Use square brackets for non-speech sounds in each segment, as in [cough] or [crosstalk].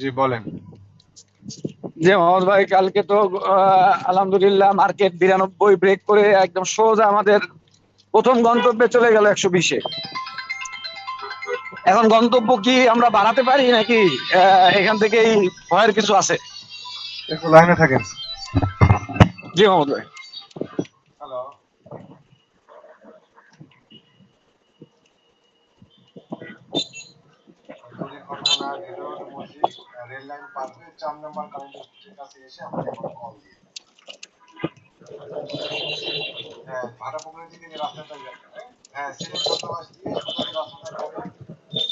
জি বলেন। যে মোহাম্মদ ভাই কালকে তো আলহামদুলিল্লাহ মার্কেট বিরানব্বই ব্রেক করে একদম সোজা আমাদের প্রথম গন্তব্যে চলে গেল একশো বিশে। এখন গন্তব্য কি আমরা বাড়াতে পারি নাকি এখান থেকেই ভয়ের কিছু আছে? একটু লাইনে থাকেন। জি মোহাম্মদ ভাই। হ্যালো রেল লাইন পার হয়ে চার নম্বর কারেন্টের কাছে এসে আমাকে একবার কল দিয়ে হ্যাঁ দিকে যে রাস্তাটা হ্যাঁ সিলেট দিয়ে রাস্তাটা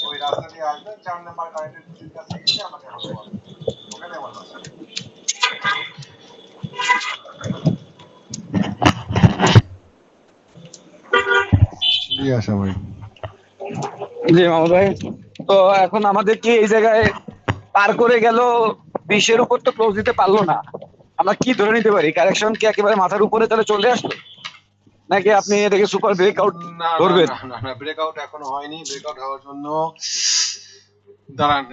ওই রাস্তা দিয়ে আসবেন চার নম্বর কারেন্টের কাছে এসে আমাকে একবার কল ওখানে আমার বাসা জি আশা ভাই? জি মোহাম্মদ ভাই। তো এখন আমাদের কি এই জায়গায় পার করে গেল বিশের উপর তো ক্লোজ দিতে পারল না। আমরা কি ধরে নিতে পারি? কারেকশন কি একেবারে মাথার উপরে তাহলে চলে আসলো? নাকি আপনি এটাকে সুপার ব্রেকআউট না না, ধরবেন? না না না ব্রেকআউট এখনও হয়নি। ব্রেকআউট হওয়ার জন্য দাঁড়ান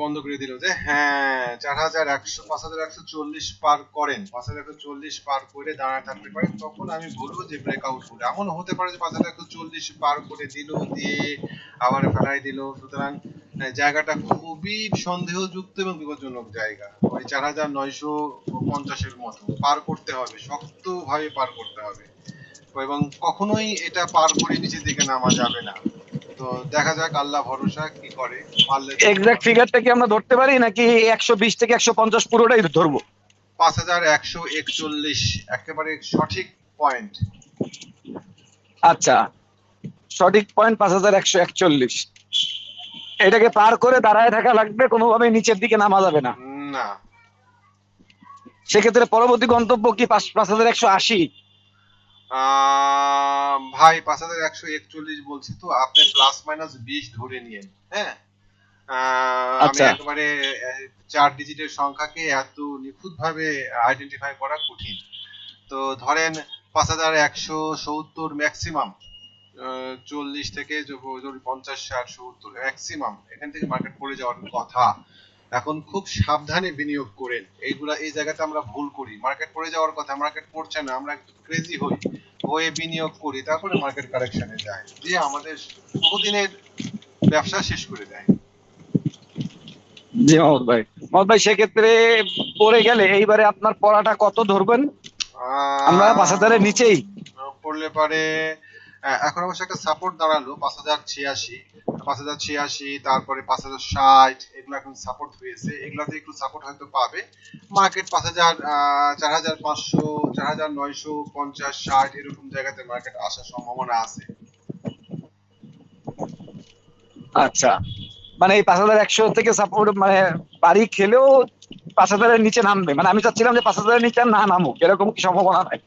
বন্ধ করে দিল যে হ্যাঁ চার হাজার একশো পাঁচ হাজার একশো চল্লিশ পার করেন। পাঁচ হাজার একশো চল্লিশ পার করে দাঁড়ায় থাকতে পারেন। তখন আমি বলব যে ব্রেকআউট করে। এমন হতে পারে যে পাঁচ হাজার একশো চল্লিশ পার করে দিল দিয়ে আবার ফেলাই দিল। সুতরাং জায়গাটা খুবই সন্দেহযুক্ত এবং বিপজ্জনক জায়গা। ওই চার হাজার নয়শো পঞ্চাশের মতো। পার করতে হবে শক্তভাবে পার করতে হবে। এবং কখনোই এটা পার করে নিচের দিকে নামা যাবে না। তো দেখা যাক আল্লাহ ভরসা কি করে। পারলে এক্সাক্ট ফিগারটা কি আমরা ধরতে পারি নাকি একশো বিশ থেকে একশো পঞ্চাশ পুরোটাই ধরবো? পাঁচ হাজার একশো একচল্লিশ একেবারে সঠিক পয়েন্ট আচ্ছা। সঠিক পয়েন্ট পাঁচ হাজার একশো একচল্লিশ। এটাকে পার করে দাঁড়ায় থাকা লাগবে কোনোভাবে নিচের দিকে নামা যাবে না। না। সেক্ষেত্রে পরবর্তী গন্তব্য কি পাঁচ হাজার একশো আশি? ভাই পাঁচ হাজার একশো একচল্লিশ বলছি তো আপনি প্লাস মাইনাস বিশ ধরে নিয়েন হ্যাঁ? আহ, আমি আচ্ছা। একেবারে চার ডিজিটের সংখ্যাকে এত নিখুঁত ভাবে আইডেন্টিফাই করা কঠিন। তো ধরেন পাঁচ হাজার একশো সত্তর ম্যাক্সিমাম চল্লিশ থেকে পঞ্চাশ ষাট সত্তর ম্যাক্সিমাম এখান থেকে মার্কেট পড়ে যাওয়ার কথা। এখন খুব সাবধানে বিনিয়োগ করেন। এইগুলা এই জায়গাতে আমরা ভুল করি। মার্কেট পড়ে যাওয়ার কথা মার্কেট পড়ছে না আমরা একটু ক্রেজি হই। হয়ে বিনিয়োগ করি তারপরে মার্কেট কারেকশনে যায়। দিয়ে আমাদের বহুদিনের ব্যবসা শেষ করে দেয়। জি মোহাম্মদ ভাই। মোহাম্মদ ভাই সেক্ষেত্রে পড়ে গেলে এইবারে আপনার পড়াটা কত ধরবেন? আমরা পাঁচ হাজারের নিচেই। পড়লে পারে এখন অবশ্য একটা সাপোর্ট দাঁড়াল, পাঁচ হাজার ছিয়াশি, পাঁচ হাজার ছিয়াশি, তারপরে পাঁচ হাজার ষাট, এগুলো এখন সাপোর্ট হয়েছে। এগুলাতে একটু সাপোর্ট হয়তো পাবে। মার্কেট পাঁচ হাজার চার হাজার পাঁচশো, চার হাজার নয়শো, পঞ্চাশ, ষাট, এরকম জায়গাতে মার্কেট আসার সম্ভাবনা আছে। আচ্ছা। মানে এই পাঁচ হাজার একশো থেকে সাপোর্ট মানে বাড়ি খেলেও পাঁচ হাজারের নিচে নামবে। মানে আমি চাচ্ছিলাম যে পাঁচ হাজারের নিচে না নামুক। এরকম কি সম্ভাবনা নাই?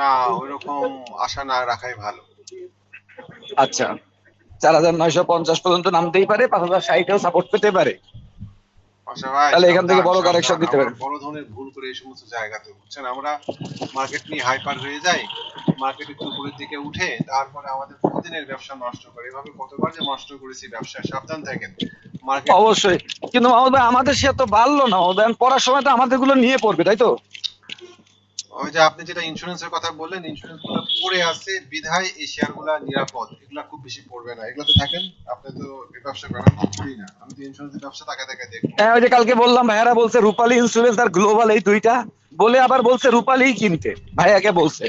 না ওইরকম আশা না রাখাই ভালো। আচ্ছা চার হাজার নয়শো পঞ্চাশ পর্যন্ত নামতেই পারে পাঁচ হাজার ষাটেও সাপোর্ট পেতে পারে। তাহলে এখান থেকে বড় সাবধান। দিতে পারে। বড় ধরনের ভুল করে এই সমস্ত জায়গাতে বুঝছেন? আমরা মার্কেট নিয়ে হাইপার হয়ে যাই মার্কেট একটু উপরের দিকে উঠে তারপরে আমাদের প্রতিদিনের ব্যবসা নষ্ট করে। এভাবে কতবার যে নষ্ট করেছি ব্যবসা সাবধান থাকেন। মার্কেট অবশ্যই। কিন্তু ভাই আমাদের সে তো বাড়লো না ভাই, পড়ার সময় তো আমাদেরগুলো নিয়ে পড়বে তাই তো? ওই যে আপনি যেটা ইন্স্যুরেন্সের কথা বললেন ইন্স্যুরেন্সগুলো পড়ে আছে বিধায় এই শেয়ারগুলা নিরাপদ। এগুলা খুব বেশি পড়বে না। এগুলো তো থাকেন আপনি তো ব্যবসা করেন করি না। আমি তো ইন্স্যুরেন্সের ব্যবসা তাকে তাকে দেখব হ্যাঁ ওই যে কালকে বললাম ভাইয়ারা বলছে রূপালী ইন্স্যুরেন্স আর গ্লোবাল এই দুইটা। বলে আবার বলছে রূপালী কিনতে। ভাইয়াকে বলছে?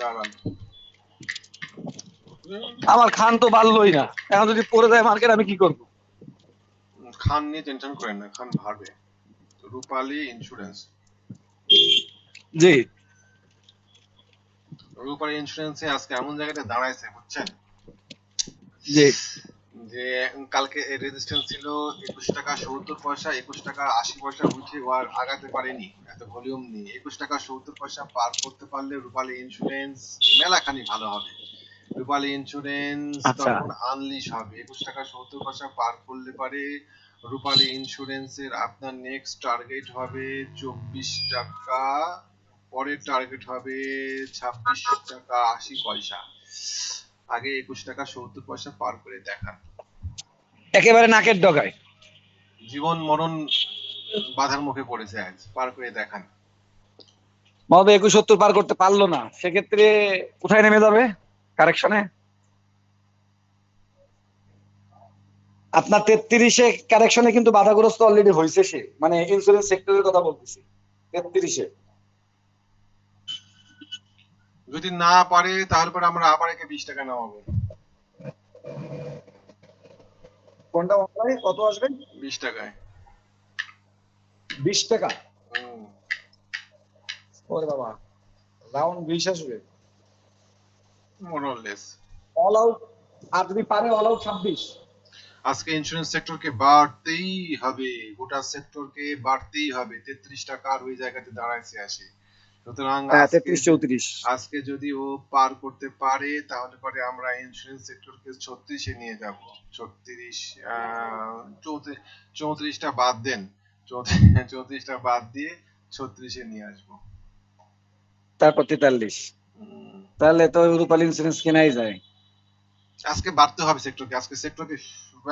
দাঁড়ান। আমার খান তো বাড়লোই না। এখন যদি পড়ে যায় মার্কেট আমি কি করব? খান নিয়ে টেনশন করেন না খান ভাবে। রূপালী ইন্স্যুরেন্স জি। রূপালী ইন্স্যুরেন্সে আজকে এমন জায়গাতে দাঁড়াইছে বুঝছেন? জি। যে কালকে রেজিস্ট্যান্স ছিল একুশ টাকা সত্তর পয়সা একুশ টাকা আশি পয়সা উঠে আর আগাতে পারেনি এত ভলিউম নেই একুশ টাকা সত্তর পয়সা পার করতে পারলে রূপালী ইন্স্যুরেন্স মেলাখানি ভালো হবে। রূপালী ইন্স্যুরেন্স আচ্ছা। তখন আনলিশ হবে। একুশ টাকা সত্তর পয়সা পার করলে পারে রূপালী ইন্স্যুরেন্সের আপনার নেক্সট টার্গেট হবে চব্বিশ টাকা পরের টার্গেট হবে ছাব্বিশ টাকা আশি পয়সা। আগে একুশ টাকা সত্তর পয়সা পার করে দেখান। একেবারে নাকের ডগায়। জীবন মরণ বাধার মুখে পড়েছে আজ পার করে দেখান। মাহবুব একুশ সত্তর পার করতে পারল না সেক্ষেত্রে কোথায় নেমে যাবে? কারেকশনে আপনার তেত্রিশে কারেকশনে কিন্তু বাধাগ্রস্ত অলরেডি হয়েছে সে। মানে ইন্স্যুরেন্স সেক্টরের কথা বলতেছি। তেত্রিশে। যদি না পারে তাহলে পরে আমরা আবার একে বিশ টাকা নামাবো। কোনটা অনলাইনে কত আসবে? বিশ টাকায়। বিশ টাকা? হুম। ওরে বাবা। রাউন্ড বিশ আসবে। Less অল আউট আর যদি পারে অল আউট ছাব্বিশ। আজকে ইন্স্যুরেন্স সেক্টরকে বাড়তেই হবে গোটা সেক্টরকে বাড়তেই হবে। তেত্রিশ টাকা আর ওই জায়গাতে দাঁড়াইছে আসে। সুতরাং হ্যাঁ আজকে- যদি ও পার করতে পারে তাহলে পরে আমরা ইন্স্যুরেন্স সেক্টরকে ছত্রিশে নিয়ে যাব। ছত্রিশ চৌত্রিশটা বাদ দেন। চৌত্রিশ- চৌত্রিশটা বাদ দিয়ে ছত্রিশে নিয়ে আসব। তারপর তেতাল্লিশ। তাহলে তো রূপালী ইন্স্যুরেন্স কেনাই যায়। আজকে বাড়তে হবে সেক্টরকে আজকে সেক্টরকে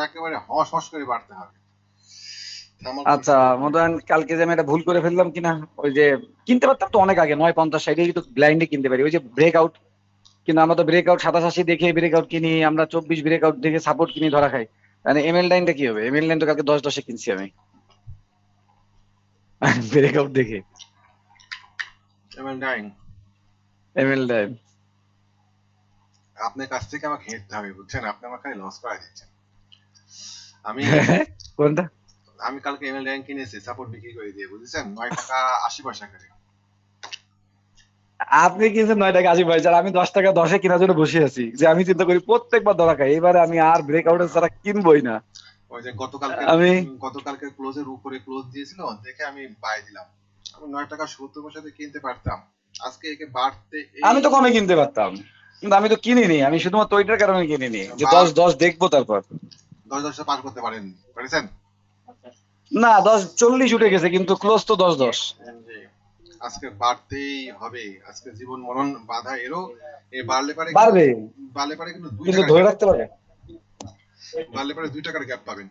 একেবারে হস হস করে বাড়তে হবে। আচ্ছা মদন কালকে যে আমি একটা ভুল করে ফেললাম কিনা ওই যে কিনতে পারতাম তো অনেক আগে নয় পঞ্চাশ সাইডে তো ব্লাইন্ডে কিনতে পারি ওই যে ব্রেক আউট কিন্তু আমরা তো ব্রেক আউট সাতাশ আশি দেখে ব্রেক আউট কিনি আমরা চব্বিশ ব্রেক আউট দেখে সাপোর্ট কিনি ধরা খাই। মানে এমএল লাইনটা কি হবে? এমএল লাইন তো কালকে দশ দশে কিনছি আমি। [laughs] ব্রেক আউট দেখে। এমএল ডাইং এমএল লাইন আপনার কাছ থেকে আমাকে হেঁটতে হবে বুঝছেন? আপনি আমার খালি লস করা দিচ্ছেন। আমি [laughs] কোনটা? আমি কালকে এমএল র্যাঙ্ক কিনেছি সাপোর্ট বিক্রি করে দিয়ে বুঝেছেন? নয় টাকা আশি পয়সা করে। আপনি কিনছেন নয় টাকা আশি পয়সা আমি দশ টাকা দশে কেনার জন্য বসে আছি। যে আমি চিন্তা করি প্রত্যেকবার ধরা খাই এবারে আমি আর ব্রেক আউটের ছাড়া কিনবই না। ওই যে গতকালকে আমি- গতকালকে ক্লোজের উপরে ক্লোজ দিয়েছিল দেখে আমি বাই দিলাম। আমি নয় টাকা সত্তর পয়সাতে কিনতে পারতাম। আজকে একে বাড়তে আমি তো কমে কিনতে পারতাম। কিন্তু আমি তো কিনিনি আমি শুধুমাত্র ওইটার কারণে কিনিনি। যে দশ দশ দেখব তারপর। দশ দশটা পার করতে পারেন। পেরেছেন? না দশ চল্লিশ উঠে গেছে কিন্তু ক্লোজ তো দশ দশ। আজকে বাড়তেই হবে। আজকে জীবন মরণ বাধা এরও। এ বাড়লে পারে বাড়বে। বাড়লে পারে কিন্তু দুই টাকার ধরে রাখতে পারবে। বাড়লে পারে দুই টাকার গ্যাপ পাবেন।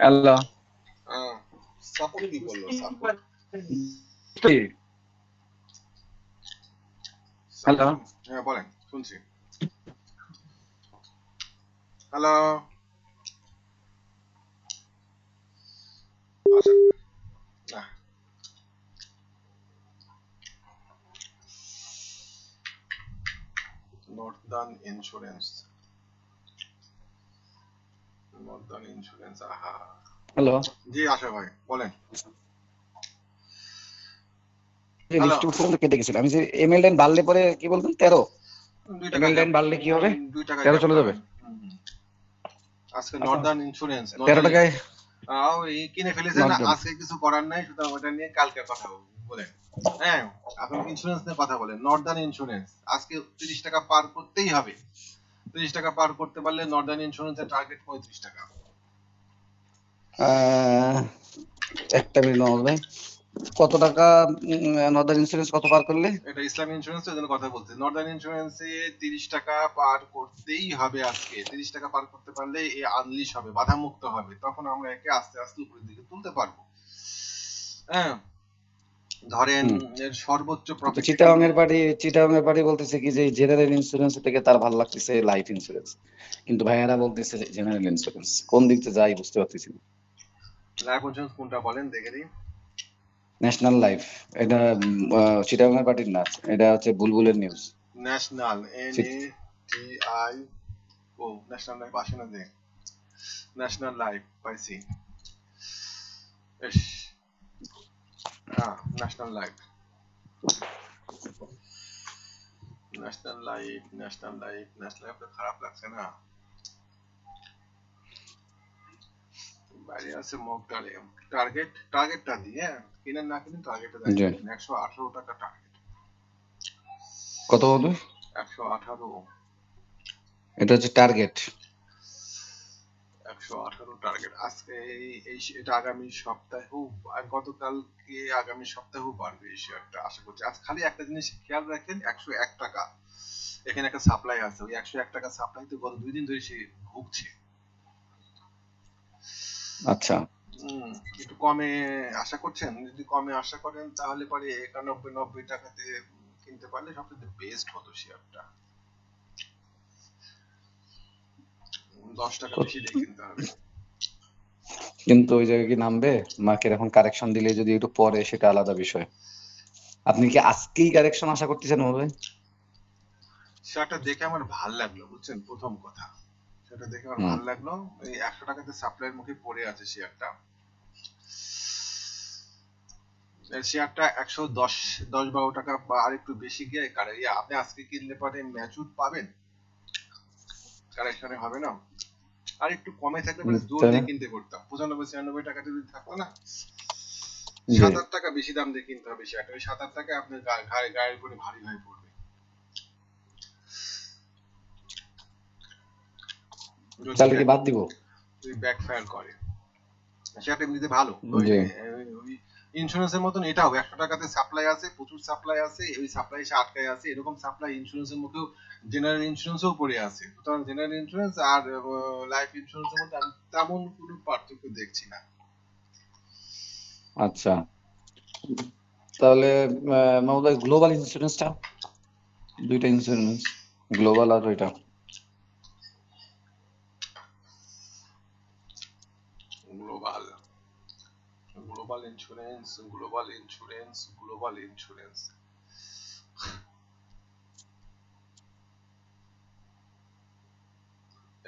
আল্লাহ সাপোর্ট কি করল? Support Hello? হ্যাঁ বলেন শুনছি। হ্যালো না নর্দার্ন ইন্স্যুরেন্স নর্দার্ন ইন্স্যুরেন্স আহা হ্যালো জি আশা ভাই বলেন। লিফট পর্যন্ত কেটে গেছিল। আমি যে এমএল লাইন বাড়লে পরে কি বলতেন তেরো। ML line বাড়লে কি হবে? তেরো চলে যাবে? আজকে নর্দার্ন ইন্স্যুরেন্স তেরো টাকায়? এই কিনে ফেলেছেন Northern। আজকে কিছু করার নাই সুতরাং ওটা নিয়ে কালকে কথা বলেন হ্যাঁ আপনি ইন্স্যুরেন্স নিয়ে কথা বলেন নর্দার্ন ইন্স্যুরেন্স আজকে তিরিশ টাকা পার করতেই হবে। তিরিশ টাকা পার করতে পারলে নর্দার্ন ইন্স্যুরেন্সের টার্গেট পঁয়ত্রিশ টাকা। একটা মিনিট ভাই। কত টাকা নর্দার্ন ইন্স্যুরেন্স কত পার করলে? এটা ইসলামী ইন্স্যুরেন্স এর জন্য কথা বলছি। নর্দার্ন ইন্স্যুরেন্সে তিরিশ টাকা পার করতেই হবে আজকে। তিরিশ টাকা পার করতে পারলে এ আনলিশ হবে বাধা মুক্ত হবে। তখন আমরা একে আস্তে আস্তে উপরের দিকে তুলতে পারব। হ্যাঁ। ধরেন এর সর্বোচ্চ প্রফিট চিটাং এর পার্টি চিটাং এর পার্টি বলতেছে কি যে জেনারেল ইন্স্যুরেন্স থেকে তার ভালো লাগতেছে লাইফ ইন্স্যুরেন্স কিন্তু ভাইয়ারা বলতেছে জেনারেল ইন্স্যুরেন্স কোন দিক থেকে যাই বুঝতে পারতেছি না। লাইফ ইন্স্যুরেন্স কোনটা বলেন দেখে দিই ন্যাশনাল লাইফ এটা চিটাং এর পার্টির না এটা হচ্ছে বুলবুলের news national N A T I O national life আসে না যে? ন্যাশনাল লাইফ পাইছি। এস হ্যাঁ national life national life national life national life খারাপ লাগছে না। বাইরে আছে মক টার্গেট টার্গেটটা দিয়ে হ্যাঁ কিনেন না কিনেন টার্গেটটা। দেখেন একশো আঠারো টাকা টার্গেট কত বলবে একশো আঠারো। এটা হচ্ছে টার্গেট একশো আঠারো টার্গেট আজকে এই- এটা আগামী সপ্তাহেও আর গতকালকে আগামী সপ্তাহেও বাড়বে এই শেয়ারটা আশা করছি। আজ খালি একটা জিনিস খেয়াল রাখেন একশো এক টাকা। এখানে একটা সাপ্লাই আছে ওই একশো এক টাকা সাপ্লাই তো গত দুই দিন ধরে সে ভুগছে। আচ্ছা। একটু কমে আশা করছেন? যদি কমে আশা করেন তাহলে পরে একানব্বই নব্বই টাকাতে কিনতে পারলে সবচেয়ে বেস্ট হতো শেয়ারটা দশ টাকা বেশি দিয়ে কিনতে হবে। কিন্তু ওই জায়গায় কি নামবে? মার্কেট এখন কারেকশন দিলে যদি একটু পরে সেটা আলাদা বিষয়। আপনি কি আজকেই কারেকশন আশা করতেছেন হবে শেয়ারটা দেখে আমার ভালো লাগল বুঝছেন? প্রথম কথা। সেটা দেখে আমার। ভালো লাগল। এই একশো টাকাতে সাপ্লাইয়ের মুখে পড়ে আছে শেয়ারটা এই শেয়ারটা একশো দশ দশ বারো টাকা বা আর একটু বেশি গিয়ে কারে ইয়া, আপনি আজকে কিনলে পরে ম্যাচুর পাবেন। কারেকশনে হবে না। আর একটু কমে থাকলে হুম, জোর দিয়ে কিনতে করতাম। পঁচানব্বই ছিয়ানব্বই টাকা যদি থাকতো না? সাত আট টাকা বেশি দাম দিয়ে কিনতে হবে শেয়ারটা ওই সাত আট টাকা আপনার গা- ঘাড়ে গায়ের উপরে ভারী হয়ে পড়বে। তাহলে কি বাদ দিব? যদি ব্যাকফায়ার করে। সেটা এমনিতে ভালো। ইন্স্যুরেন্সের মতন এটাও একশো টাকাতে সাপ্লাই আছে প্রচুর সাপ্লাই আছে ওই সাপ্লাই এসে আটকায় আছে। এরকম সাপ্লাই ইন্স্যুরেন্সের মুখেও জেনারেল ইন্স্যুরেন্সও পড়ে আছে। সুতরাং জেনারেল ইন্স্যুরেন্স আর লাইফ ইন্স্যুরেন্সের মধ্যে আমি তেমন কোনো পার্থক্য দেখছি না। আচ্ছা। তাহলে মামুদার গ্লোবাল ইন্স্যুরেন্সটা দুইটা ইন্স্যুরেন্স গ্লোবাল আর ওইটা global global insurance global insurance global insurance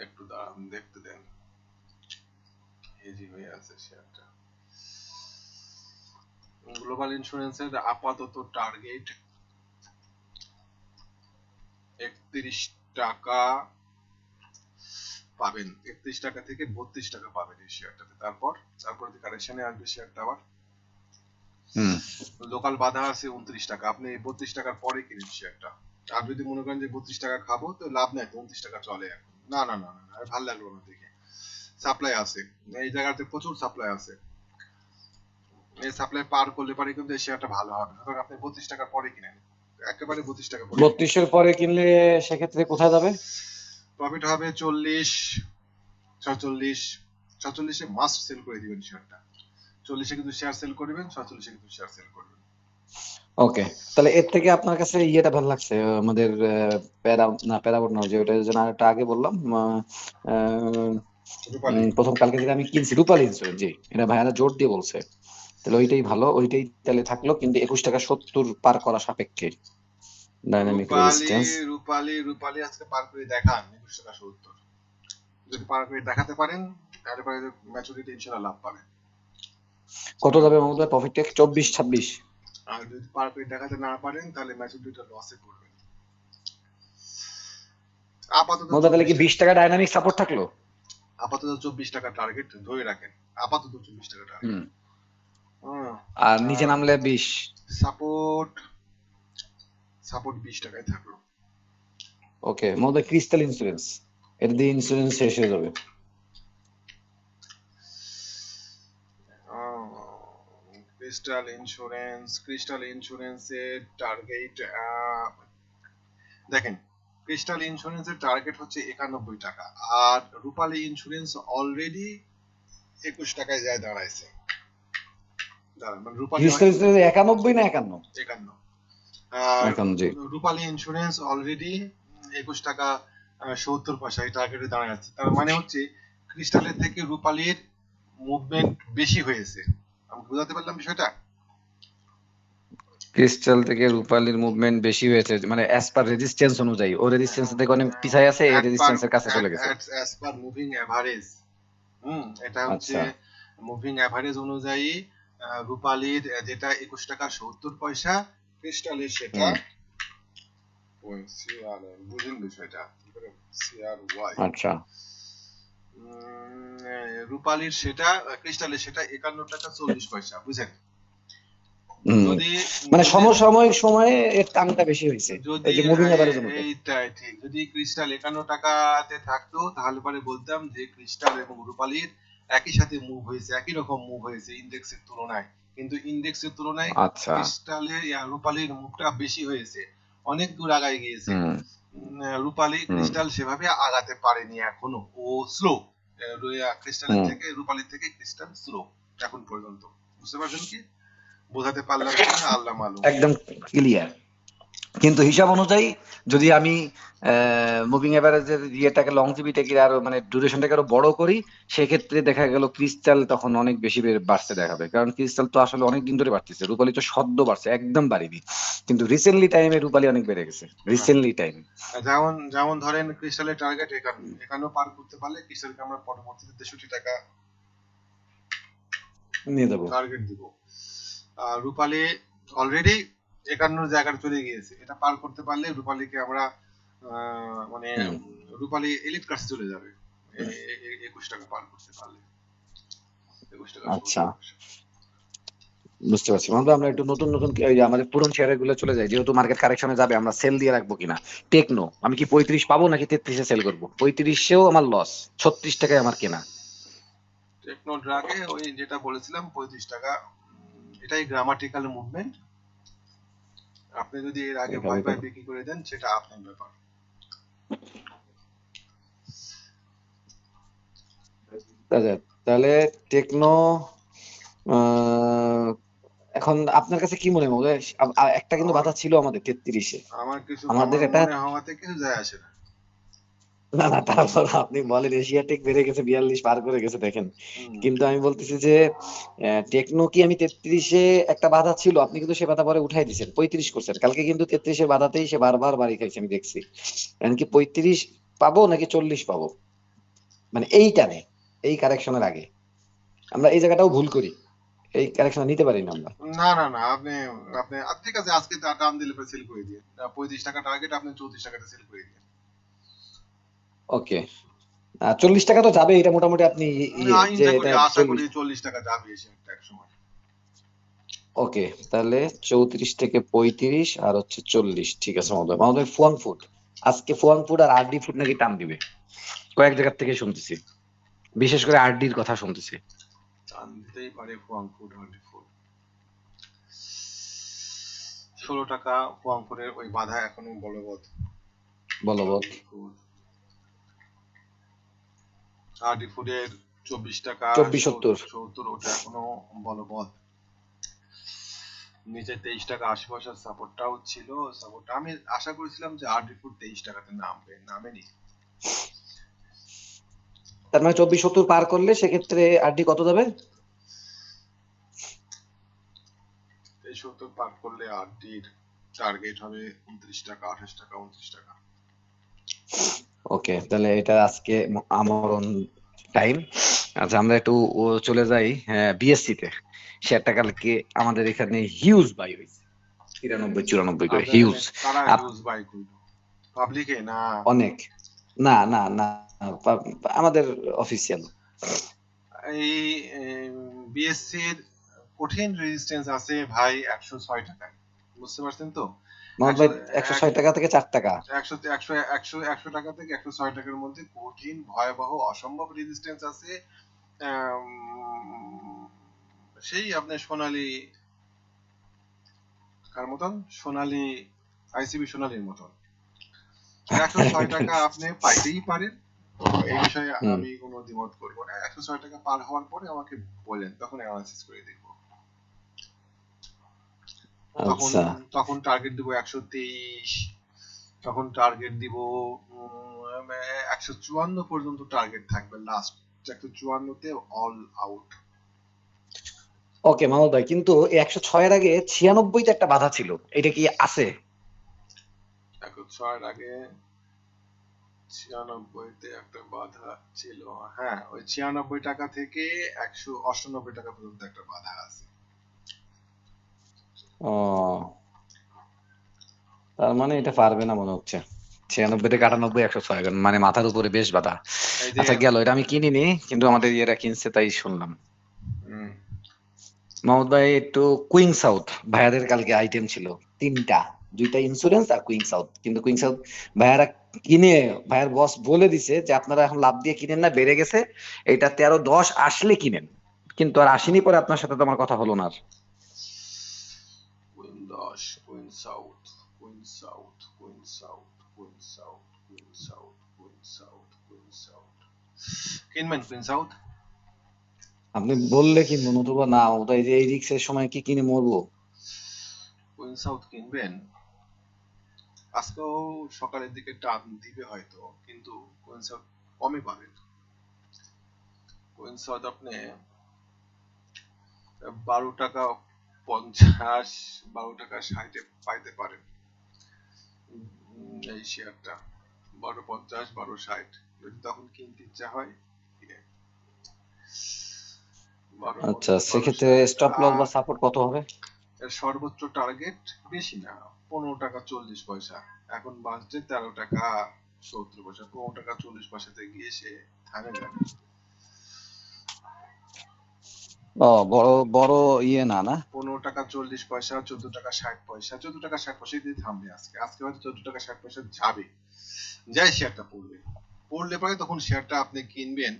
একটু দাঁড়ান, দেখতে দেন। হেজি হয়ে আছে শেয়ারটা। গ্লোবাল ইন্স্যুরেন্সের আপাতত টার্গেট একত্রিশ টাকা পাবেন। একত্রিশ টাকা থেকে বত্রিশ টাকা পাবেন এই শেয়ারটাতে। তারপর তারপর কারেকশনে আসবে শেয়ারটা আবার। লোকাল বাধা আছে উনত্রিশ টাকা। আপনি বত্রিশ টাকার পরে কিনেন শেয়ারটা। আর যদি মনে করেন যে বত্রিশ টাকা খাব তো লাভ নাই তো উনত্রিশ টাকা চলে এখন। না না না না আর ভালো লাগল না দেখে। সাপ্লাই আছে। এই জায়গাতে প্রচুর সাপ্লাই আছে। এই সাপ্লাই পার করলে পারে কিন্তু এই শেয়ারটা ভালো হবে সুতরাং আপনি বত্রিশ টাকার পরে কিনেন। একেবারে বত্রিশ টাকা পরে। বত্রিশের পরে কিনলে সেক্ষেত্রে কোথায় যাবে? প্রফিট হবে চল্লিশ ছচল্লিশ ছচল্লিশে মাস্ট সেল করে দিবেন শেয়ারটা। চল্লিশে কিন্তু শেয়ার সেল করবেন ছচল্লিশে কিন্তু শেয়ার সেল করবেন। ওকে তাহলে এর থেকে আপনার কাছে ইয়েটা ভালো লাগছে আমাদের প্যারা না প্যারাবোর্ড না যে ওটা যেন আরেকটা আগে বললাম প্রথম কালকে যেটা আমি কিনছি রূপালী ইন্স্যুরেন্স জি এটা ভাইয়ারা জোর দিয়ে বলছে। তাহলে ওইটাই ভালো ওইটাই তাহলে থাকল কিন্তু একুশ টাকা সত্তর পার করা সাপেক্ষে ডাইনামিক রূপালী রেজিস্ট্যান্স রূপালী রূপালী আজকে পার করে দেখান একুশ টাকা সত্তর। যদি পার করে দেখাতে পারেন তাহলে ম্যাচুরিটি ইনশাল্লাহ লাভ পাবেন। কত যাবে আমাদের প্রফিট টেক চব্বিশ ছাব্বিশ। আর যদি পার দেখাতে না পারেন তাহলে ম্যাচুরিটিটা লসে পড়বে। আপাতত তাহলে কি 24 বিশ টাকা ডাইনামিক সাপোর্ট থাকল? আপাতত চব্বিশ টাকা টার্গেট ধরে রাখেন। আপাতত চব্বিশ টাকা টার্গেট হুম। আর নিচে নামলে বিশ। সাপোর্ট সাপোর্ট বিশ টাকায় থাকল। ওকে মোদা ক্রিস্টাল ইন্স্যুরেন্স এটা দিয়ে ইন্স্যুরেন্স শেষ হয়ে যাবে। ক্রিস্টাল ইন্স্যুরেন্স ক্রিস্টাল ইন্স্যুরেন্সের টার্গেট দেখেন ক্রিস্টাল ইন্স্যুরেন্সের টার্গেট হচ্ছে একানব্বই টাকা। আর রূপালী ইন্স্যুরেন্স অলরেডি একুশ টাকায় যায় দাঁড়াইছে। মানে একানব্বই না একান্ন? একান্ন। রূপালী ইন্স্যুরেন্স অলরেডি একুশ টাকা সত্তর পয়সা এই টার্গেটে দাঁড়ায় আছে। তার মানে হচ্ছে ক্রিস্টালের থেকে রূপালীর মুভমেন্ট বেশি হয়েছে। আমি বুঝাতে পারলাম বিষয়টা? ক্রিস্টাল থেকে রূপালীর মুভমেন্ট বেশি হয়েছে মানে অ্যাজ পার রেজিস্ট্যান্স অনুযায়ী। ও রেজিস্ট্যান্স থেকে অনেক পিছায় আছে এই রেজিস্ট্যান্সের কাছে চলে গেছে। অ্যাজ পার মুভিং এভারেজ হুম এটা হচ্ছে আচ্ছা। মুভিং এভারেজ অনুযায়ী রূপালীর যেটা একুশ টাকা সত্তর পয়সা ক্রিস্টালের সেটা। ওই সিআর বুঝেন বিষয়টা? সিআর ওয়াই আচ্ছা। রূপালীর সেটা ক্রিস্টালের সেটা একান্ন টাকা চল্লিশ পয়সা বুঝেন যদি মানে সমসাময়িক সময়ে এর টানটা বেশি হয়েছে। যদি এইটাই ঠিক। যদি ক্রিস্টাল একান্ন টাকাতে থাকতো তাহলে পরে বলতাম যে ক্রিস্টাল এবং রূপালীর একই সাথে মুভ হয়েছে একই রকম মুভ হয়েছে ইন্ডেক্সের তুলনায়। কিন্তু ইন্ডেক্সের তুলনায় আচ্ছা। ক্রিস্টালে ইয়া, রূপালীর মুভটা বেশি হয়েছে। অনেক দূর আগায় গিয়েছে। রূপালী। ক্রিস্টাল সেভাবে আগাতে পারেনি এখনও। ও স্লো ক্রিস্টালের। থেকে রূপালীর থেকে ক্রিস্টাল স্লো এখন পর্যন্ত। বুঝতে পারছেন কি? বোঝাতে পারলাম আল্লাহ মালুম। একদম ক্লিয়ার কিন্তু হিসাব অনুযায়ী যদি আমি মুভিং এভারেজের ইয়েটাকে লংজিভিটাকে আরও মানে ডিউরেশনটাকে আরও বড় করি সেক্ষেত্রে দেখা গেল ক্রিস্টাল তখন অনেক বেশি বেড়ে বাড়তে দেখাবে। কারণ ক্রিস্টাল তো আসলে অনেক দিন ধরে বাড়তেছে রূপালী তো সদ্য বাড়ছে একদম বাড়িনি। কিন্তু রিসেন্টলি টাইমে রূপালী অনেক বেড়ে গেছে রিসেন্টলি টাইম যেমন যেমন ধরেন ক্রিস্টালের টার্গেট একান্ন একান্ন পার করতে পারলে ক্রিস্টালকে আমরা পরবর্তীতে তেষট্টি টাকা নিয়ে দেবো টার্গেট দিব। আর রূপালী অলরেডি একান্নর জায়গায় চলে গিয়েছে। এটা পার করতে পারলে রূপালীকে আমরা মানে হুম। রূপালী এলিট কাছে চলে যাবে। একুশ টাকা পার করতে পারলে। একুশ টাকা আচ্ছা। বুঝতে পারছি। আমরা আমরা একটু নতুন নতুন আমাদের পুরনো শেয়ারগুলো চলে যায়। যেহেতু মার্কেট কারেকশনে যাবে আমরা সেল দিয়ে রাখব কিনা? টেকনো আমি কি পঁয়ত্রিশ পাবো নাকি তেত্রিশে সেল করব? পঁয়ত্রিশেও আমার লস ছত্রিশ টাকায় আমার কেনা। টেকনো ড্রাগে ওই যেটা বলেছিলাম পঁয়ত্রিশ টাকা। এটাই গ্রামাটিক্যাল মুভমেন্ট আপনি যদি এর আগে বাই পায় বিক্রি করে দেন সেটা আপনার ব্যাপার। আচ্ছা, তাহলে টেকনো এখন আপনার কাছে কি মনে হয়? একটা কিন্তু বাধা ছিল আমাদের তেত্রিশে। আমার কিছু আমাদের এটা- হওয়াতে কিছু যায় আসে না। না না তারপর আপনি বলেন এশিয়াটেক বেড়ে গেছে বিয়াল্লিশ পার করে গেছে দেখেন। কিন্তু আমি বলতেছি যে টেকনো কি আমি তেত্রিশে একটা বাধা ছিল আপনি কিন্তু সে বাধা পরে উঠাই দিয়েছেন পঁয়ত্রিশ করছেন। কালকে কিন্তু তেত্রিশের বাধাতেই সে বারবার বাড়ি খাইছে আমি দেখছি। এখন কি পঁয়ত্রিশ পাবো নাকি চল্লিশ পাবো? মানে এই টানে এই কারেকশনের আগে। আমরা এই জায়গাটাও ভুল করি এই কারেকশন নিতে পারি না আমরা। না না না আপনি আপনি ঠিক আছে আজকে টান দিলে সেল করে দিয়ে পঁয়ত্রিশ টাকা টার্গেট আপনি চৌত্রিশ টাকাতে সেল করে দিয়ে ওকে। চল্লিশ টাকা তো যাবে এটা মোটামুটি আপনি না, যে ইচ্ছা করি, এটা আশা করি 40 চল্লিশ টাকা যাবে সময়। ওকে তাহলে চৌত্রিশ থেকে পঁয়ত্রিশ আর হচ্ছে চল্লিশ ঠিক আছে মহোদয় মহোদয় ফুয়াং ফুড। আজকে ফুয়াং ফুড আর আরডি ফুড নাকি টান দিবে। কয়েক জায়গা থেকে শুনতেছি। বিশেষ করে আরডির কথা শুনতেছি। টান দিতেই পারে ফুয়াংফুড হান্ড্রেড ফুড। ষোলো টাকা ফুয়াংফুডের ওই বাধা এখনও বলবৎ। বলো হার্ডি ফুডের চব্বিশ টাকা 24, 70 সত্তর ওটা এখনও বলবৎ। নিচে তেইশ টাকা আশি পয়সার সাপোর্টটাও ছিল সাপোর্টটা আমি আশা করেছিলাম যে হার্ডি ফুড তেইশ টাকাতে নামবে নামেনি। তার মানে চব্বিশ সত্তর পার করলে সেক্ষেত্রে আরডি কত যাবে? তেইশ সত্তর পার করলে আরডির টার্গেট হবে উনত্রিশ টাকা আঠাশ টাকা উনত্রিশ টাকা। ওকে তাহলে এটা আজকে আমরণ টাইম আচ্ছা আমরা একটু চলে যাই বিএসসি তে। শেয়ারটা কালকে আমাদের এখানে হিউজ বাই হয়েছে। তিরানব্বই চুরানব্বই করে হিউজ পাবলিকে না? অনেক। না না না আমাদের অফিসিয়াল এই বিএসসির কঠিন রেজিস্ট্যান্স আছে ভাই একশো ছয় টাকায়। বুঝতে পারছেন তো? মোহাম্মদ একশো- একশো ছয় টাকা থেকে চার টাকা। একশো একশো একশো একশো টাকা থেকে একশো ছয় টাকার মধ্যে কঠিন ভয়াবহ অসম্ভব রেজিস্ট্যান্স আছে। সেই আপনার সোনালী কার মতন? সোনালী আইসিবি সোনালীর মতন। একশো ছয় [laughs] টাকা আপনি পাইতেই পারেন। এই বিষয়ে আমি কোনো দ্বিমত করব না। একশো ছয় টাকা পার হওয়ার পরে আমাকে বলেন তখন অ্যানালাইসিস করে দেখব। তখন আচ্ছা। তখন টার্গেট দিব একশো তেইশ তখন টার্গেট দিব একশো চুয়ান্ন পর্যন্ত টার্গেট থাকবে লাস্ট একশো চুয়ান্নতে অল আউট ওকে মাহমুদ ভাই কিন্তু একশো ছয়ের আগে ছিয়ানব্বইতে একটা বাধা ছিল এটা কি আছে? একশো ছয়ের আগে ছিয়ানব্বইতে একটা বাধা ছিল হ্যাঁ ওই ছিয়ানব্বই টাকা থেকে একশো অষ্টানব্বই টাকা পর্যন্ত একটা বাধা আছে। ও। তার মানে এটা পারবে না মনে হচ্ছে। ছিয়ানব্বই থেকে আটানব্বই একশো ছয় মানে মাথার উপরে বেশ বাধা। আচ্ছা গেল এটা আমি কিনিনি কিন্তু আমাদের ইয়েরা কিনছে তাই শুনলাম। মোহাম্মদ ভাই একটু কুইং সাউথ ভাইয়াদের কালকে আইটেম ছিল তিনটা। দুইটা ইন্স্যুরেন্স আর কুইং সাউথ কিন্তু কুইং সাউথ ভাইয়ারা কিনে ভাইয়ার বস বলে দিছে যে আপনারা এখন লাভ দিয়ে কিনেন না বেড়ে গেছে। এটা তেরো দশ আসলে কিনেন। কিন্তু আর আসেনি পরে আপনার সাথে তো আমার কথা হলো না আর। দশ queen south queen south queen south queen south queen south queen south queen south কিনবেন কুইন সাউথ আপনি বললে কিনবো নতুবা না ওটা এই যে এই রিক্সের সময় কি কিনে মরবো? কুইন সাউথ কিনবেন? আজকেও সকালের দিকে টান দিবে হয়তো কিন্তু কুইন সাউথ কমে পাবেন কুইন সাউথ আপনি বারো টাকা পঞ্চাশ বারো টাকা ষাটে পাইতে পারেন এই শেয়ারটা। বারো পঞ্চাশ বারো ষাট। যদি তখন কিনতে ইচ্ছা হয় আচ্ছা সেক্ষেত্রে স্টপ লস বা সাপোর্ট কত হবে? এর সর্বোচ্চ টার্গেট বেশি না পনেরো টাকা চল্লিশ পয়সা। এখন বাজছে তেরো টাকা সত্তর পয়সা। পনেরো টাকা চল্লিশ পয়সাতে গিয়ে সে থামে যাবে ও বড় বড় ইয়ে না না? পনেরো টাকা চল্লিশ পয়সা চোদ্দ টাকা ষাট পয়সা চোদ্দ টাকা ষাট পয়সা দিয়ে থামবে আজকে। আজকে হয়তো চোদ্দ টাকা ষাট পয়সা যাবে। যাই শেয়ারটা পড়বে। পড়লে পরে তখন শেয়ারটা আপনি কিনবেন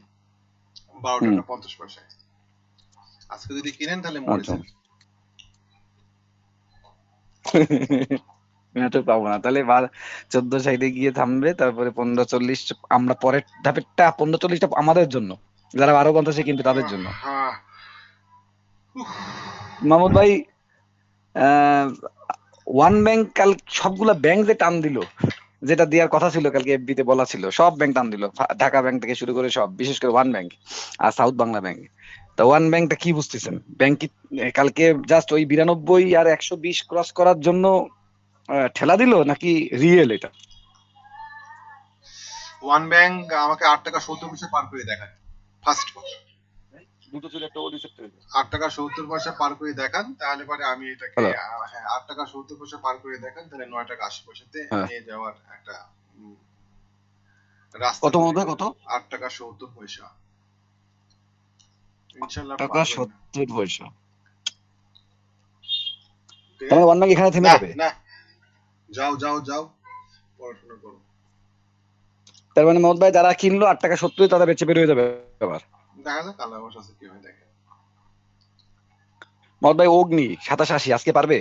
বারো টাকা পঞ্চাশ পয়সায়। আজকে যদি কিনেন তাহলে মরে আচ্ছা। যাবে [laughs] পাবো না। তাহলে চোদ্দ সাইডে গিয়ে থামবে তারপরে পনেরো চল্লিশ আমরা পরের ধাপেরটা পনেরো চল্লিশটা আমাদের জন্য। যারা বারো পঞ্চাশে কিনবে তাদের জন্য। হ্যাঁ। মাহমুদ ভাই ওয়ান ব্যাংক কাল সবগুলা ব্যাংক যে টান দিল, যেটা দেওয়ার কথা ছিল কালকে এফবি তে বলা ছিল, সব ব্যাংক টান দিল। ঢাকা ব্যাংক থেকে শুরু করে সব, বিশেষ করে ওয়ান ব্যাংক আর সাউথ বাংলা ব্যাংক তা ওয়ান ব্যাংকটা কি বুঝতেছেন? ব্যাংক কালকে জাস্ট ওই বিরানব্বই আর একশো বিশ ক্রস করার জন্য ঠেলা দিল নাকি রিয়েল এটা? ওয়ান ব্যাংক আমাকে আট টাকা সত্তর পয়সা পার করে দেখান ফার্স্ট দুটো একটা আট টাকা সত্তর পয়সা পার করে দেখান তাহলে পরে আমি এটাকে হ্যাঁ আট টাকা সত্তর পয়সা পার করে দেখান তাহলে নয় টাকা আশি পয়সাতে হ্যাঁ। নিয়ে যাওয়ার একটা রাস্তা কত কত? আট টাকা সত্তর পয়সা। ইনশাল্লাহ টাকা সত্তর পয়সা। ঠিক ওয়ান ব্যাংক এখানে থেমে যাবে? না। যাও যাও যাও। পড়াশোনা করো। তার মানে মহম্মদ ভাই যারা কিনলো আট টাকা সত্তর তারা বেঁচে বের হয়ে যাবে আবার? দেখা যাক আল্লাহ বসা আছে কি হয় দেখে ভাই অগ্নি সাতাশ আশি আজকে পারবে?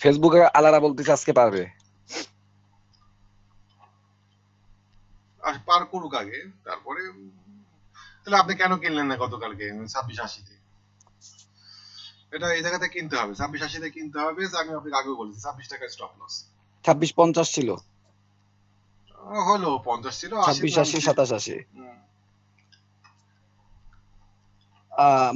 ফেসবুকে আলারা বলতেছে আজকে পারবে। আর পার করুক আগে তারপরে তাহলে আপনি কেন কিনলেন না গতকালকে? ছাব্বিশ আশিতে। এটা এই জায়গাতে কিনতে হবে ছাব্বিশ আশিতে কিনতে হবে আমি আপনাকে আগেও বলেছি ছাব্বিশ টাকা স্টপ লস ছাব্বিশ পঞ্চাশ ছিল। হলো পঞ্চাশ ছিল ছাব্বিশ আশি সাতাশ আশি।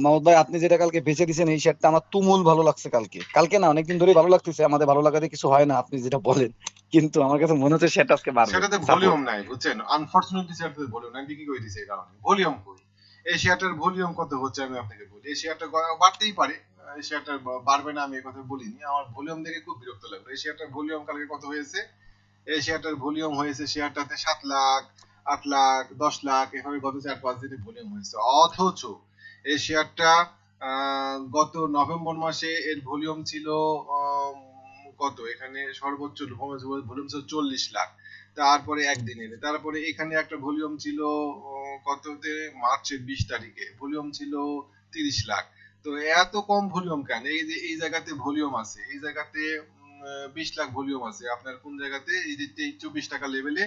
মাহমুদ ভাই আপনি যেটা কালকে বেঁচে দিয়েছেন এই শেয়ারটা আমার তুমুল ভালো লাগছে কালকে। কালকে না অনেকদিন ধরেই ভালো লাগতেছে আমাদের ভালো লাগাতে কিছু হয় না আপনি যেটা বলেন। কিন্তু আমার কাছে মনে হচ্ছে শেয়ারটা আজকে বাড়বে। সেটাতে ভলিউম নাই বুঝছেন? আনফরচুনেটলি সেটাতে ভলিউম নাই। বিক্রি করে দিছে এই কারণে। ভলিউম কই? এই শেয়ারটার ভলিউম কত হচ্ছে আমি আপনাকে বলি। এই শেয়ারটা বাড়তেই পারে। এই শেয়ারটা বাড়বে না আমি এই কথা বলিনি। আমার ভলিউম দেখে খুব বিরক্ত লাগল। এই শেয়ারটার ভলিউম কালকে কত হয়েছে? এই শেয়ারটার ভলিউম হয়েছে শেয়ারটাতে সাত লাখ আট লাখ দশ লাখ এভাবে গত চার পাঁচ দিনে ভলিউম হয়েছে। অথচ এই শেয়ারটা গত নভেম্বর মাসে এর ভলিউম ছিল কত? এখানে সর্বোচ্চ ভলিউম ছিল চল্লিশ লাখ। তারপরে একদিনের। তারপরে এখানে একটা ভলিউম ছিল কততে? মার্চের বিশ তারিখে। ভলিউম ছিল তিরিশ লাখ। তো এত কম ভলিউম কেন? এই যে এই জায়গাতে ভলিউম আছে। এই জায়গাতে বিশ লাখ ভলিউম আছে। আপনার কোন জায়গাতে? এই যে চব্বিশ টাকা লেভেলে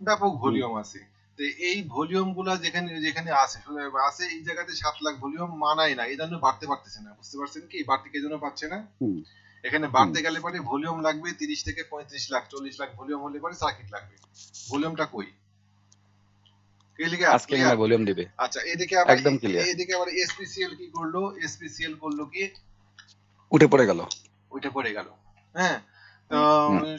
ব্যাপক ভলিউম আছে। তো এই ভলিউমগুলা যেখানে যেখানে আছে আছে এই জায়গাতে সাত লাখ ভলিউম মানায় না এই জন্য বাড়তে পারতেছে না বুঝতে পারছেন কি? বাড়তে কে জন্য পাচ্ছে না? এখানে বাড়তে গেলে পরে ভলিউম লাগবে তিরিশ থেকে পঁয়ত্রিশ লাখ চল্লিশ লাখ ভলিউম হলে পরে সার্কিট লাগবে। ভলিউমটা কই? আজকে ভলিউম দিবে। আচ্ছা এদিকে আবার একদম clear। এদিকে আবার এসপিসিএল কি করল? এসপিসিএল করল কি? উঠে পড়ে গেল। ওইটা পড়ে গেল। হ্যাঁ।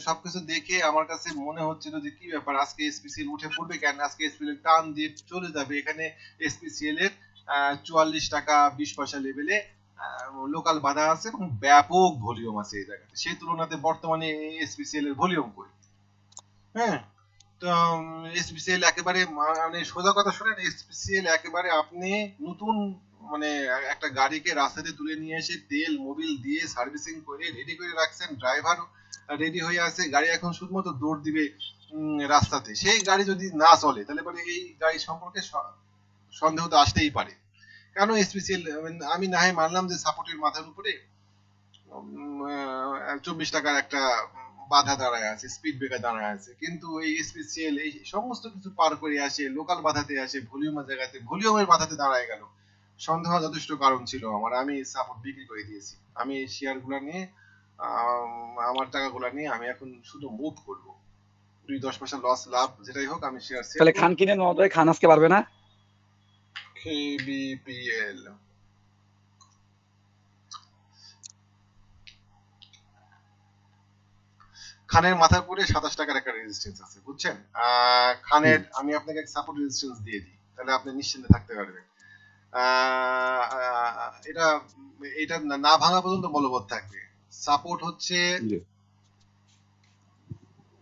সবকিছু দেখে আমার কাছে মনে হচ্ছিল যে কি ব্যাপার আজকে এসপিসিএল উঠে পড়বে কেন? আজকে এসপিসিএল টান দিয়ে চলে যাবে। এখানে এসপিসিএল এর চুয়াল্লিশ টাকা বিশ পয়সা লেভেলে লোকাল বাধা আছে এবং ব্যাপক ভলিউম আছে এই জায়গাতে। সেই তুলনাতে বর্তমানে এসপিসিএল এর ভলিউম কই? হ্যাঁ তো এসপিসিএল একেবারে মানে সোজা কথা শুনেন এসপিসিএল একেবারে আপনি নতুন মানে একটা গাড়িকে রাস্তাতে তুলে নিয়ে এসে তেল মোবিল দিয়ে সার্ভিসিং করে রেডি করে রাখছেন ড্রাইভার রেডি হয়ে আছে, গাড়ি এখন শুধুমাত্র দৌড় দিবে রাস্তাতে। সেই গাড়ি যদি না চলে, তাহলে পরে এই গাড়ি সম্পর্কে সন্দেহ তো আসতেই পারে। কেন স্পেশাল আমি না হয় মানলাম যে সাপোর্টের মাথার উপরে চব্বিশ টাকার একটা বাধা দাঁড়ায় আছে স্পিড ব্রেকার দাঁড়ায় আছে। কিন্তু এই স্পেশাল এই সমস্ত কিছু পার করে আসে লোকাল বাধাতে আসে, ভলিউমের জায়গাতে, ভলিউমের বাধাতে দাঁড়ায় গেল। সন্দেহ যথেষ্ট কারণ ছিল আমার, আমি সাপোর্ট বিক্রি করে দিয়েছি। আমি এই শেয়ারগুলা নিয়ে আমার টাকাগুলা নিয়ে আমি এখন শুধু মুভ করব। দুই দশ পয়সা লস লাভ যেটাই হোক আমি শেয়ার তাহলে খান কিনে ভাই খান আজকে পারবে না? কেবিপিএল খানের মাথার পরে সাতাশ টাকার একটা রেজিস্ট্যান্স আছে বুঝছেন? আহ, খানের আমি আপনাকে সাপোর্ট রেজিস্ট্যান্স দিয়ে দিই তাহলে আপনি নিশ্চিন্তে থাকতে পারবেন। এটা এটা না- না ভাঙা পর্যন্ত বলবৎ থাকবে। সাপোর্ট হচ্ছে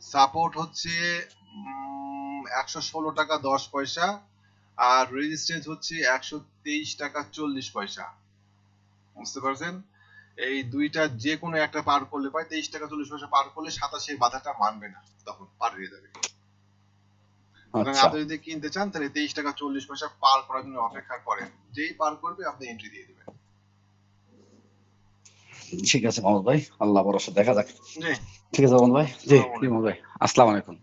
সাপোর্ট হচ্ছে একশো ষোলো টাকা দশ পয়সা আর রেজিস্ট্যান্স হচ্ছে একশো তেইশ টাকা চল্লিশ পয়সা। বুঝতে পারছেন? এই দুইটা যে কোনো একটা পার করলে পায় তেইশ টাকা চল্লিশ পয়সা পার করলে সাতাশে বাধাটা মানবে না তখন পার হয়ে যাবে। আচ্ছা। আপনি যদি কিনতে চান তাহলে তেইশ টাকা চল্লিশ পয়সা পার করার জন্য অপেক্ষা করেন। যেই পার করবে আপনি এন্ট্রি দিয়ে দিবেন। ঠিক আছে মোহাম্মদ ভাই আল্লাহ ভরসা দেখা যাক। ঠিক আছে মোহাম্মদ ভাই? জি আসসালামু ভাই আসসালামু আলাইকুম।